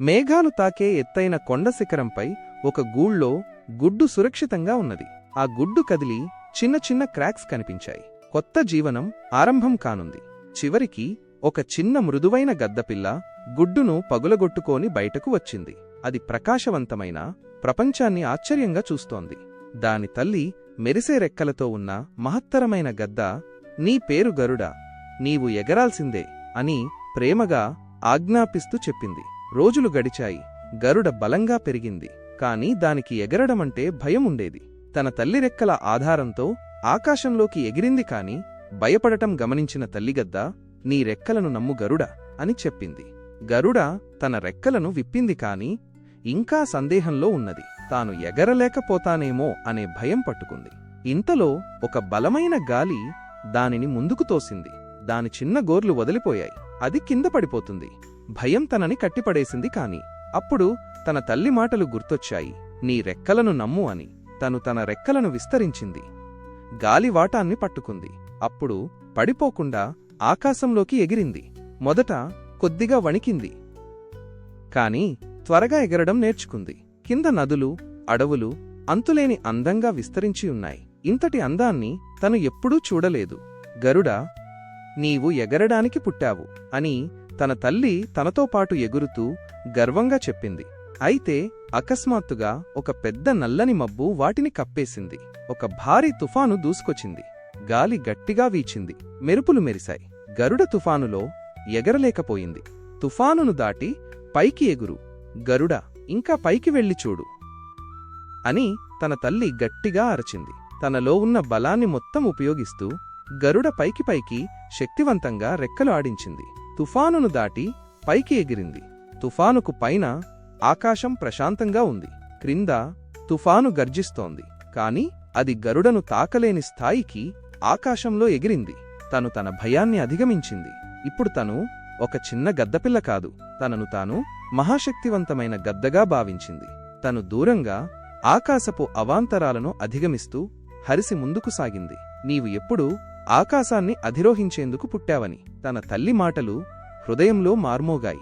మేఘాలు తాకే ఎత్తైన కొండ శిఖరంపై ఒక గూళ్ళో గుడ్డు సురక్షితంగా ఉన్నది. ఆ గుడ్డు కదిలి చిన్న చిన్న క్రాక్స్ కనిపించాయి. కొత్త జీవనం ఆరంభం కానుంది. చివరికి ఒక చిన్న మృదువైన గద్దపిల్ల గుడ్డును పగులగొట్టుకోని బయటకు వచ్చింది. అది ప్రకాశవంతమైన ప్రపంచాన్ని ఆశ్చర్యంగా చూస్తోంది. దాని తల్లి మెరిసే రెక్కలతో ఉన్న మహత్తరమైన గద్ద నీ పేరు గరుడా నీవు ఎగరాల్సిందే అని ప్రేమగా ఆజ్ఞాపిస్తూ చెప్పింది. రోజులు గడిచాయి. గరుడ బలంగా పెరిగింది. కాని దానికి ఎగరడమంటే భయం ఉండేది తన తల్లి రెక్కల ఆధారంతో ఆకాశంలోకి ఎగిరింది కాని భయపడటం గమనించిన తల్లిగద్ద నీ రెక్కలను నమ్ము గరుడ అని చెప్పింది. గరుడ తన రెక్కలను విప్పింది కాని ఇంకా సందేహంలో ఉన్నది. తాను ఎగరలేకపోతానేమో అనే భయం పట్టుకుంది. ఇంతలో ఒక బలమైన గాలి దానిని ముందుకు తోసింది. దాని చిన్న గోర్లు వదిలిపోయాయి. అది కింద పడిపోతుంది. భయం తనని కట్టిపడేసింది కాని. అప్పుడు తన తల్లి మాటలు గుర్తొచ్చాయి. నీ రెక్కలను నమ్ము అని. తను తన రెక్కలను విస్తరించింది. గాలివాటాన్ని పట్టుకుంది. అప్పుడు పడిపోకుండా ఆకాశంలోకి ఎగిరింది. మొదట కొద్దిగా వణికింది. కాని త్వరగా ఎగరడం నేర్చుకుంది. కింద నదులు అడవులు అంతులేని అందంగా విస్తరించి ఉన్నాయి. ఇంతటి అందాన్ని తను ఎప్పుడూ చూడలేదు. గరుడ నీవు ఎగరడానికి పుట్టావు అని తన తల్లి తనతో పాటు ఎగురుతూ గర్వంగా చెప్పింది. అయితే అకస్మాత్తుగా ఒక పెద్ద నల్లని మబ్బు వాటిని కప్పేసింది. ఒక భారీ తుఫాను దూసుకొచ్చింది. గాలి గట్టిగా వీచింది. మెరుపులు మెరిశాయి. గరుడ తుఫానులో ఎగరలేకపోయింది. తుఫానును దాటి పైకి ఎగురు. గరుడ ఇంకా పైకి వెళ్ళి చూడు అని తన తల్లి గట్టిగా అరచింది. తనలో ఉన్న బలాన్ని మొత్తం ఉపయోగిస్తూ గరుడ పైకి పైకి శక్తివంతంగా రెక్కలు ఆడించింది. తుఫానును దాటి పైకి ఎగిరింది. తుఫానుకు పైన ఆకాశం ప్రశాంతంగా ఉంది. క్రింద తుఫాను గర్జిస్తోంది. కాని అది గరుడను తాకలేని స్థాయికి ఆకాశంలో ఎగిరింది. తను తన భయాన్ని అధిగమించింది. ఇప్పుడు తను ఒక చిన్న గద్దపిల్ల కాదు. తనను తాను మహాశక్తివంతమైన గద్దగా భావించింది. తను దూరంగా ఆకాశపు అవాంతరాలను అధిగమిస్తూ హరిసి ముందుకు సాగింది. నీవు ఎప్పుడూ ఆకాశాన్ని అధిరోహించేందుకు పుట్టావని. తన తల్లి మాటలు హృదయంలో మార్మోగాయి.